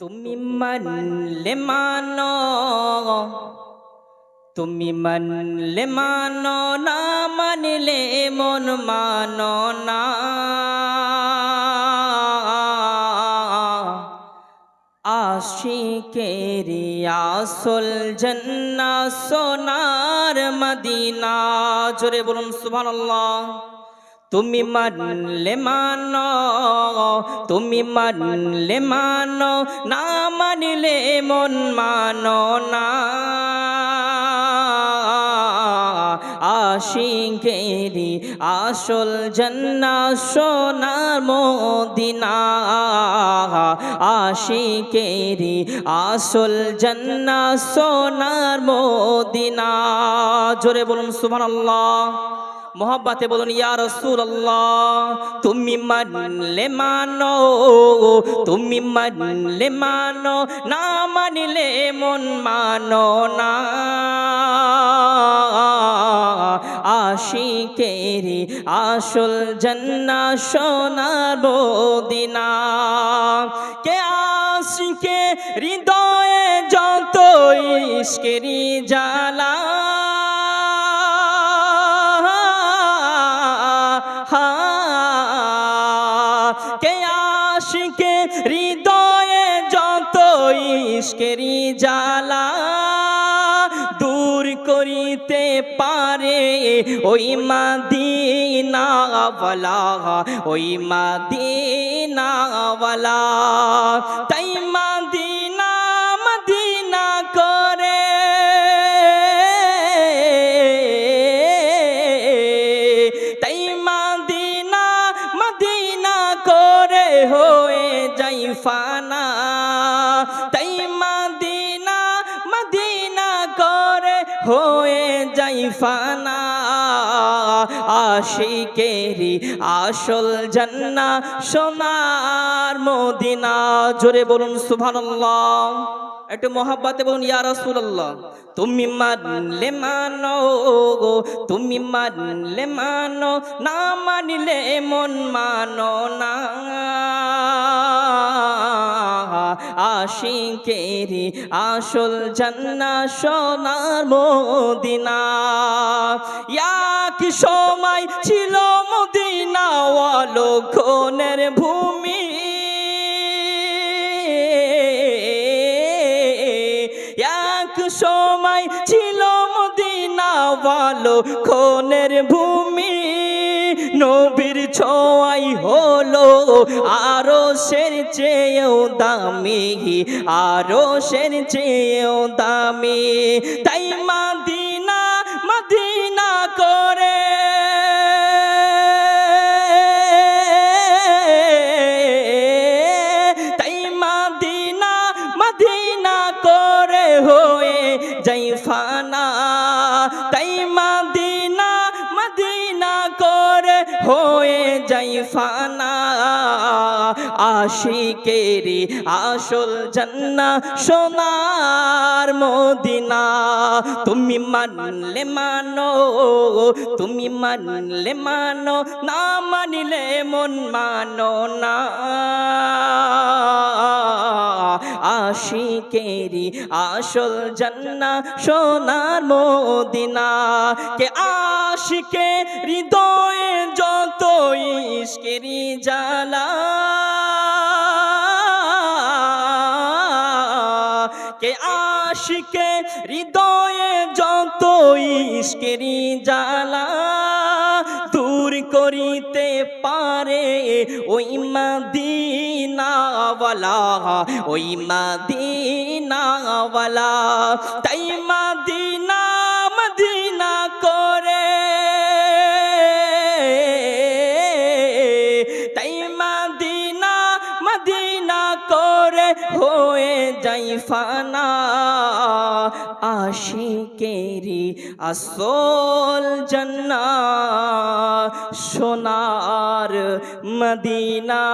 তুমি মানলে মানো, তুমি মানলে মানো না, মানলে মন মানো না। আশিকেরি আসল জন্না সোনার মদিনা, জোরে বলুন সুবহানাল্লাহ। তুমি মানলে মানো, তুমি মানলে মানো, না মানলে মন মানো না। আশিকেরি আসল জন্না সোনার মদিনা। আশিকেরি আসল জন্না সোনার মদিনা। জোরে বলুন সুবহানাল্লাহ। মোহাব্বাতে বলুন, ইয়া রাসূলুল্লাহ, তুমি মানলে মানো, তুমি মানলে মানো, না মানলে মন মানো না। আশিকেরি আসল জন্না সোনার দিনা কে আশিকে হৃদয়ে যত ইশকেরি জ্বালা হৃদয়ে যত ইশকেরি জ্বালা দূর করিতে পারে, ওই মাদিনাওয়ালা ওই মাদিনাওয়ালা। তাই মাদিনা, মদিনা করে। তাই মাদিনা, মদিনা করে হয়ে ফানা তাই মাদিনা, মদিনা করে হয়ে যাই ফানা। আশিকেরি আসল জান্না সোনার মদিনা। জোরে বলুন সুবহানাল্লাহ। একটু মহাব্বাতে বলুন, ইয়া রাসূলুল্লাহ, তুমি মানলে মানো গো, তুমি মানলে মানো, না মানলে মন মানো না। আশিকেরি আসল জান্না সোনার মদিনা। কি সময় ছিল মদিনা অলক্ষণের ভূমি সময় ছিল মদিনা ভালো খনের ভূমি নবীর ছোঁয়াই হলো। আরও সের চেয়েও দামি আরও সের চেয়েও দামি। তাই মাদিনা, মদিনা করে। তাই মাদিনা, মদিনা করে হয়ে যাই ফানা তাই মাদিনা, মদিনা করে হয়ে যাই ফানা আশিকেরি আসল জান্না সোনার মদিনা। তুমি মানলে মানো, তুমি মানলে মানো, না মানিলে মন মানো না। আশিকেরি আসল জান্না সোনার মদিনা। কে আশিকে হৃদয়ে যত ইশকেরি জ্বালা। কে আশিকে হৃদয়ে যত ইশকেরি জ্বালা। দূর করিতে পারে। ওই মাদিনাওয়ালা ওই মাদিনাওয়ালা। তাই মাদিনা মদিনা করে। তাই মাদিনা মদিনা করে হয়ে যাই ফানা। আশিকেরি আসল জন্না সোনার মদিনা।